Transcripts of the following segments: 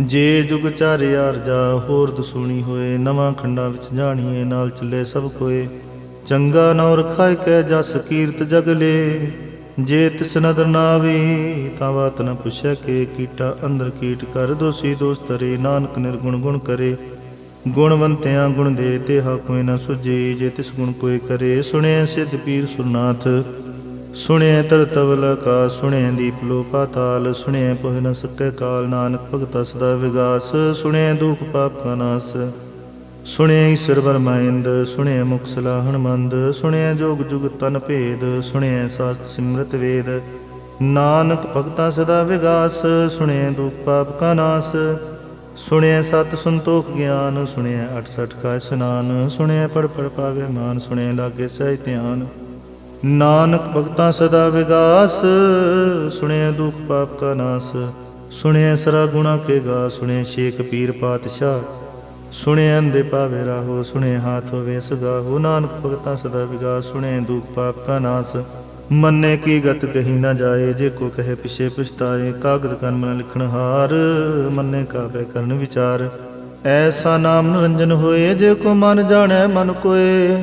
ਜੇ ਜੁਗ ਚਾਰਿਆਰ ਜਾ, ਹੋਰ ਦਸੂਣੀ ਹੋਏ, ਨਵਾਂ ਖੰਡਾਂ ਵਿੱਚ ਜਾਣੀਏ, ਨਾਲ ਚੱਲੇ ਸਭ ਕੋਏ। ਚੰਗਾ ਨੌ ਰਖਾਇ ਕੈ ਜਸ ਕੀਰਤ ਜਗਲੇ ਜੇ ਤਿਸ ਨਦਰ ਨਾਵੀ, ਤਾਂ ਬਾਤ ਨ ਪੁੱਛੈ ਕੇ। ਕੀਟਾ ਅੰਦਰ ਕੀਟ ਕਰ ਦੋਸੀ ਦੋਸ ਤਰੇ ਨਾਨਕ ਨਿਰਗੁਣ ਗੁਣ ਕਰੇ। ਗੁਣਵੰਤਿਆਂ ਗੁਣ ਦੇ ਤੇ ਹਾ ਕੋਈ ਨ ਸੁਝੇ। ਜੇ ਤਿਸ ਗੁਣ ਕੋਈ ਕਰੇ ਸੁਣਿਆ ਸਿੱਧ ਪੀਰ ਸੁਰਨਾਥ। ਸੁਣਿਆ ਤਰ ਕਾ ਸੁਣਿਆ ਦੀਪ ਲੋ ਪਾਤਾਲ ਸੁਣਿਆ ਪੋਹ ਨ ਸਕੈ ਕਾਲ, ਨਾਨਕ ਭਗਤਾ ਸਦਾ ਵਿਗਾਸ ਸੁਣਿਆ ਦੁਖ ਪਾਪ ਕਾ ਨਾਸ। ਸੁਣਿਆ ਈਸ਼ਰ ਵਰਮਾਇੰਦ ਸੁਣਿਐ ਮੁਖ ਸਲਾਹਣ ਮੰਦ ਸੁਣਿਆ ਜੋਗ ਜੁਗ ਤਨ ਭੇਦ, ਸੁਣਿਐ ਸਾਸਤ ਸਿਮਰਤ ਵੇਦ। ਨਾਨਕ ਭਗਤਾ ਸਦਾ ਵਿਗਾਸ, ਸੁਣਿਐ ਦੁਖ ਪਾਪ ਕਾ ਨਾਸ। ਸੁਣਿਆ ਸਤ ਸੰਤੋਖ ਗਿਆਨ ਸੁਣਿਆ 68 ਕਾ ਇਸਨਾਨ ਸੁਣਿਆ ਪੜ ਪੜ ਪਾਵੇ ਮਾਨ ਸੁਣਿਆ ਲਾਗੇ ਸਹਿ ਧਿਆਨ। ਨਾਨਕ ਭਗਤਾਂ ਸਦਾ ਵਿਗਾਸ ਸੁਣਿਆ ਦੁਖ ਪਾਪ ਕਾ ਨਾਸ ਸੁਣਿਆ ਸਰਾ ਗੁਣਾ ਕੇ ਗਾ ਸੁਣਿਆ ਸ਼ੇਖ ਪੀਰ ਪਾਤਸ਼ਾਹ ਸੁਣਿਆ ਅੰਦੇ ਪਾਵੇ ਰਾਹੋ ਸੁਣਿਆ ਹਾਥ ਹੋਵੇ ਸੁਗਾਹੋ, ਨਾਨਕ ਭਗਤਾਂ ਸਦਾ ਵਿਗਾਸ ਸੁਣਿਆ ਦੁਖ ਪਾਪ ਕਾ ਨਾਸ। ਮੰਨੇ ਕੀ ਗਤ ਕਹੀ ਨਾ ਜਾਏ, ਜੇ ਕੋ ਕਹੇ ਪਿਛੇ ਪਛਤਾਏ, ਕਾਗਦ ਕਨ ਮਨ ਲਿਖਣ ਹਾਰ, ਮੰਨੇ ਕਾਬੇ ਕਰਨ ਵਿਚਾਰ। ਐਸਾ ਨਾਮ ਨਿਰੰਜਨ ਹੋਏ, ਜੇ ਕੋ ਮਨ ਜਾਣੈ ਮਨ ਕੋਏ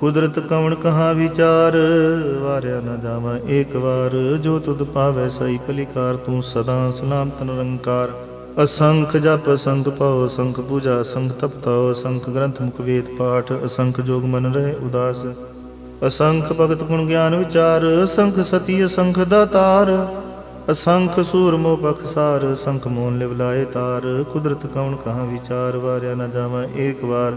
ਕੁਦਰਤ ਕਵਣ ਕਹਾ ਵਿਚਾਰ? ਵਾਰਿਆ ਨਾ ਜਾਵਾਂ ਏਕ ਵਾਰ। ਜੋ ਤੁਧ ਪਾਵੈ ਸਈ ਭਲੀਕਾਰ, ਤੂੰ ਸਦਾ ਸਲਾਮਤ ਨਿਰੰਕਾਰ। ਅਸੰਖ ਜਪ, ਅਸੰਖ ਪਾਉ ਅਸੰਖ ਪੂਜਾ, ਅਸੰਖ ਤਪਤਾਉ ਅਸੰਖ ਗ੍ਰੰਥ ਮੁਖ ਵੇਦ ਪਾਠ, ਅਸੰਖ ਜੋਗ ਮਨ ਰਹੇ ਉਦਾਸ। ਅਸੰਖ ਭਗਤ ਗੁਣ ਗਿਆਨ ਵਿਚਾਰ ਸੰਖ ਸਤੀ, ਅਸੰਖ ਦਾਤਾਰ ਅਸੰਖ ਸੂਰ ਸੂਰਮੋ ਬਖਸਾਰ ਸੰਖ ਮੋਨ ਲਿਵ ਲਾਏ ਤਾਰ। ਕੁਦਰਤ ਕਉਣ ਕਹਾ ਵਿਚਾਰ? ਵਾਰਿਆ ਨਾ ਜਾਵਾਂ ਏਕ ਵਾਰ।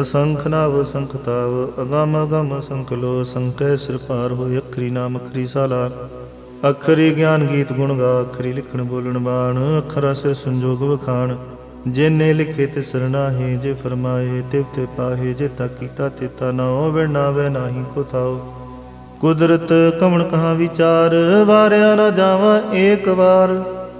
ਅਸੰਖ ਨਾਵ ਅਸੰਖ ਤਾਵ, ਅਗਮ ਅਗਮ ਸੰਖ ਲੋ ਅਸੰਖੈ ਸਿਰ ਪਾਰ ਹੋਏ ਅਖਰੀ ਨਾਮ ਅਖਰੀ ਸਾਲਾ। ਅਖਰੀ ਗਿਆਨ ਗੀਤ ਗੁਣ ਗਾ, ਅਖਰੀ ਲਿਖਣ ਬੋਲਣ ਬਾਣ, ਅਖਰਾ ਸੇ ਸੰਜੋਗ ਵਖਾਣ। ਜਿਨੇ ਲਿਖੇ ਤੇ ਸਰਨਾਹੇ ਜੇ ਫਰਮਾਏ ਤਿਵ ਤੇ ਪਾਹੇ, ਜੇ ਤਾ ਕੀਤਾ ਤੇ ਤਾ ਨਾ ਹੋਵੇ, ਨਾ ਵੇ ਨਾਹੀ ਕੋ ਥਾਓ ਕੁਦਰਤ ਕਵਣ ਕਹਾ ਵਿਚਾਰ, ਵਾਰਿਆ ਨਾ ਜਾਵਾਂ ਏਕ ਵਾਰ।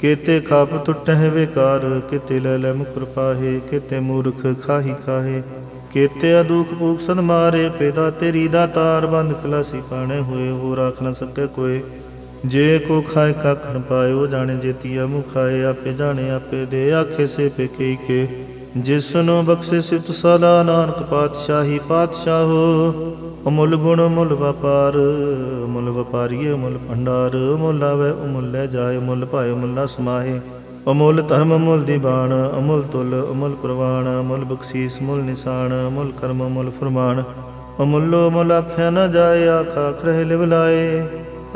ਕੀਤੇ ਖਾਪ ਟੁੱਟਹਿ ਵਿਕਾਰ, ਕੀਤੇ ਲੈ ਲੈ ਮੁਕਰ ਪਾਹੇ ਕੀਤੇ ਮੂਰਖ ਖਾਹੀ ਖਾਹੇ ਕੀਤੇ ਅਦੁਖ ਭੂਖ ਸਦ ਮਾਰੇ, ਪੈਦਾ ਤੇਰੀ ਦਾ ਤਾਰ ਬੰਦ ਖਲਾਸੀ ਪਾਣੇ ਹੋਏ ਹੋ ਰਾਖ ਨ ਸਕੇ ਕੋਏ। ਜੇ ਕੋ ਖਾਏ ਕੱਖ ਨ ਪਾਇਓ, ਜਾਣੇ ਜੇਤੀਆ ਮੁਖ ਖਾਏ, ਆਪੇ ਜਾਣੇ ਆਪੇ ਦੇ ਆਖੇ ਸੇ ਪੇ ਕੇ। ਜਿਸ ਨੂੰ ਬਖਸ਼ੇ ਸਿਫਤ ਸਦਾ ਨਾਨਕ ਪਾਤਸ਼ਾਹੀ ਪਾਤਸ਼ਾਹੋ ਅਮੁੱਲ ਗੁਣ ਅਮੁੱਲ ਵਪਾਰ, ਅਮੁੱਲ ਵਪਾਰੀਏ ਅਮੁੱਲ ਭੰਡਾਰ, ਅਮੁੱਲ ਆਵੇ ਅਮੁੱਲ ਲੈ ਜਾਏ, ਅਮੁੱਲ ਭਾਏ ਅਮੁੱਲ ਸਮਾਹੇ। ਅਮੁੱਲ ਧਰਮ ਅਮੁੱਲ ਦੀਵਾਨ ਅਮੁੱਲ ਤੁਲ ਅਮੁੱਲ ਪ੍ਰਵਾਨ ਅਮੁੱਲ ਬਖਸ਼ੀਸ ਅਮੁੱਲ ਨਿਸ਼ਾਨ, ਅਮੁੱਲ ਕਰਮ ਅਮੁੱਲ ਫਰਮਾਨ। ਅਮੁੱਲੋ ਅਮੁੱਲ ਆਖਿਆ ਨਾ ਜਾਏ, ਆਖਾ ਖਰੇ ਲਿਵ ਲਾਏ।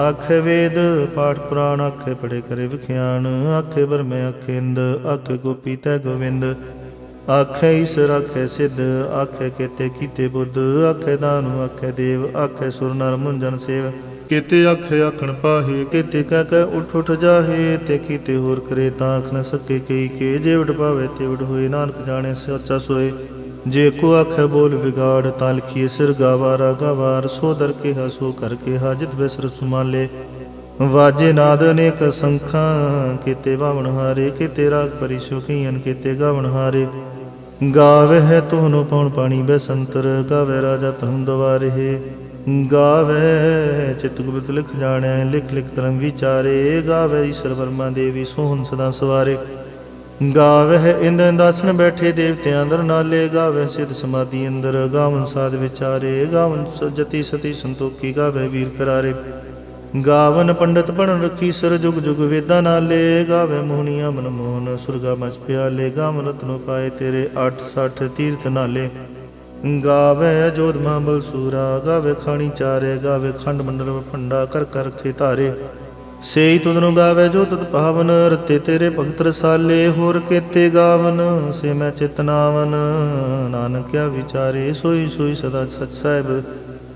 ਆਖੇ ਵੇਦ, ਪਾਠ ਪੁਰਾਣ ਆਖੇ ਪੜੇ ਕਰੇ ਵਿਖਿਆਨ। ਆਖੇ ਬਰਮੇ ਆਖੇ ਇੰਦ, ਆਖੇ ਗੋਪੀ ਤੈ ਗੋਵਿੰਦ। ਆਖੇ ਈਸ਼ਰ ਆਖੇ ਸਿੱਧ ਆਖੇ ਕੀਤੇ ਕੀਤੇ ਬੁੱਧ ਆਖੇ ਦਾਨੁ ਆਖੇ ਦੇਵ ਆਖੇ ਸੁਰ ਨਰ ਮੁੰਜਨ ਸੇਵ। ਕੀਤੇ ਆਖੇ ਆਖਣ ਪਾਹੇ ਕੀਤੇ ਕਹਿ ਕਹਿ ਉਠ ਉਠ ਜਾਹੇ ਤੇ ਕੀਤੇ ਹੋਰ ਕਰੇ ਤਾਂ ਆਖ ਨ ਸਕੇ ਕਈ ਕੇ ਜੇ ਵਡ ਪਾਵੇ ਤੇ ਵਡ ਹੋਏ ਨਾਨਕ ਜਾਣੇ ਸੱਚਾ ਸੋਏ। ਜੇ ਕੋ ਆਖੇ ਬੋਲ ਵਿਗਾੜ ਤਾਂ ਲਿਖੀਏ ਸਿਰ ਗਾਵਾਰਾ ਗਾਵਾਰ ਸੋ ਦਰ ਕੇ ਸੋ ਕਰ ਕੇ ਹਾਜਤ ਬਿਸਰ ਸੁਮਾਲੇ। ਵਾਜੇ ਨਾਦ ਅਨੇਕ ਸੰਖਾਂ ਕੀਤੇ ਬਾਵਣ ਹਾਰੇ ਕੀਤੇ ਰਾਗ ਪਰੀ ਸੁਖੀਨ ਕੀਤੇ ਗਾਵਣ ਹਾਰੇ। ਗਾਵੇ ਹੈ ਤੋਹਨੋ ਪਉਣ ਪਾਣੀ ਬੈਸੰਤਰ ਗਾਵੇ ਰਾਜਾ ਧਰਮ ਦਵਾਰੇ। ਗਾਵੇ ਚਿਤ ਗੁਪਤ ਲਿਖ ਜਾਣੈ, ਲਿਖ ਲਿਖ ਧਰਮ ਵਿਚਾਰੇ। ਗਾਵੇ ਈਸ਼ਰ ਵਰਮਾ ਦੇਵੀ ਸੋਹਣ ਸਦਾ ਸਵਾਰੇ। ਗਾਵੇ ਹੈ ਇੰਦ ਇੰਦਾਸਨ ਬੈਠੇ ਦੇਵਤਿਆਂ ਅੰਦਰ ਨਾਲੇ। ਗਾਵੇ ਸਿਧ ਸਮਾਧੀ ਅੰਦਰ, ਗਾਵਨ ਸਾਧ ਵਿਚਾਰੇ। ਗਾਵਨ ਜਤੀ ਸਤੀ ਸੰਤੋਖੀ ਗਾਵੇ ਵੀਰ ਕਰਾਰੇ। ਗਾਵਨ ਪੰਡਤ ਬਣ ਰਖੀ ਸਰ ਜੁਗ ਜੁਗ ਵੇਦਾਂ ਨਾਲੇ ਗਾਵੇ ਮੋਹਣੀਆਂ ਮਨ ਮੋਹਨ, ਸੁਰਗਾ ਮਚ ਪਿਆਲੇ ਗਾਵਨ ਰਤਨੋ ਪਾਏ ਤੇਰੇ 860 ਤੀਰਥ ਨਾਲੇ। ਗਾਵੇ ਜੋਧ ਮਹਾਬਲ ਸੂਰਾ, ਗਾਵੇ ਖਾਣੀ ਚਾਰੇ, ਗਾਵੇ ਖੰਡ ਮੰਡਲ ਭੰਡਾ ਕਰ ਕਰ ਰਖੇ ਧਾਰੇ ਸੇਈ ਤੁਧਨੁ ਗਾਵੇ ਜੋ ਤਤ ਪਾਵਨ, ਰਤੇ ਤੇਰੇ ਭਗਤ ਰਸਾਲੇ, ਹੋਰ ਕੇਤੇ ਗਾਵਨ, ਸੇ ਮੈਂ ਚਿਤਨਾਵਨ ਨਾਨਕਿਆ ਵਿਚਾਰੇ ਸੋਈ ਸੋਈ ਸਦਾ ਸਚ ਸਾਹਿਬ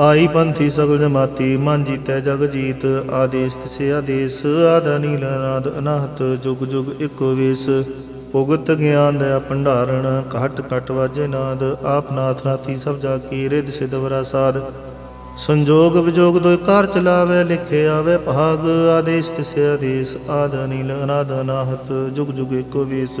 ਆਈ ਪੰਥੀ ਸਗਲ ਜਮਾਤੀ, ਮਨ ਜੀਤੈ ਜਗ ਜੀਤ, ਆਦੇਸ ਤਿਸੇ ਆਦੇਸ, ਆਦਾ ਨੀਲ ਅਨਾਦ ਅਨਾਹਤ, ਜੁਗ ਜੁਗ ਇੱਕੋ ਵੇਸ। ਭੁਗਤ ਗਿਆਨ ਦਇਆ ਭੰਡਾਰਣ, ਘਟ ਘਟ ਵਾਜੇ ਨਾਦ, ਆਪ ਨਾਥ ਨਾਥੀ ਸਭ ਜਾ ਕੀ, ਰਿਧ ਸਿਦਵਰਾ ਸਾਧ। ਸੰਜੋਗ ਵਿਜੋਗ ਦੋਇ ਕਾਰ ਚਲਾਵੇ, ਲਿਖੇ ਆਵੇ ਭਾਗ, ਆਦੇਸ਼ ਤਿਸੇ ਆਦੇਸ਼, ਆਦ ਨੀਲ ਅਨਾਦ ਅਨਾਹਤ, ਜੁਗ ਜੁਗ ਇੱਕੋ ਵੇਸ।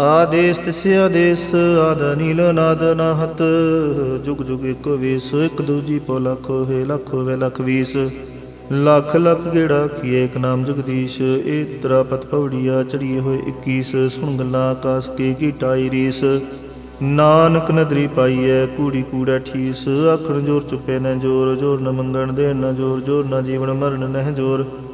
ਆਦੇਸ ਤਿਸੇ ਆਦੇਸ, ਆਦ ਨੀਲ ਨਾਦ ਨਾਹਤ ਜੁਗ ਜੁਗ ਇੱਕ ਵੇਸ, ਇੱਕ ਦੂਜੀ ਪੋ ਲੱਖ, ਹੋਏ ਲੱਖ, ਹੋਵੇ ਲੱਖ ਵੀਸ। ਲੱਖ ਲੱਖ ਗੇੜਾ ਕੀਏ ਇੱਕ ਨਾਮ ਜਗਦੀਸ਼। ਇਹ ਤਰਾ ਪਤ ਪਵੜੀਆ ਚੜੀਏ ਹੋਏ 21 ਸੁਣ ਗੱਲਾਂ ਆਕਾਸ ਕੇ ਕੀ ਟਾਈ ਰੀਸ। ਨਾਨਕ ਨਦਰੀ ਪਾਈਐ, ਕੂੜੀ ਕੂੜਾ ਠੀਸ। ਆਖਣ ਜੋਰ ਚੁੱਪੇ ਨ ਜੋਰ ਜੋਰ ਨ ਮੰਗਣ ਦੇ ਨਾ ਜੋਰ ਜੋਰ ਨਾ ਜੀਵਨ ਮਰਨ ਨਹਿ ਜੋਰ।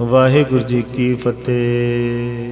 ਵਾਹਿਗੁਰੂ ਜੀ ਕੀ ਫਤਿਹ।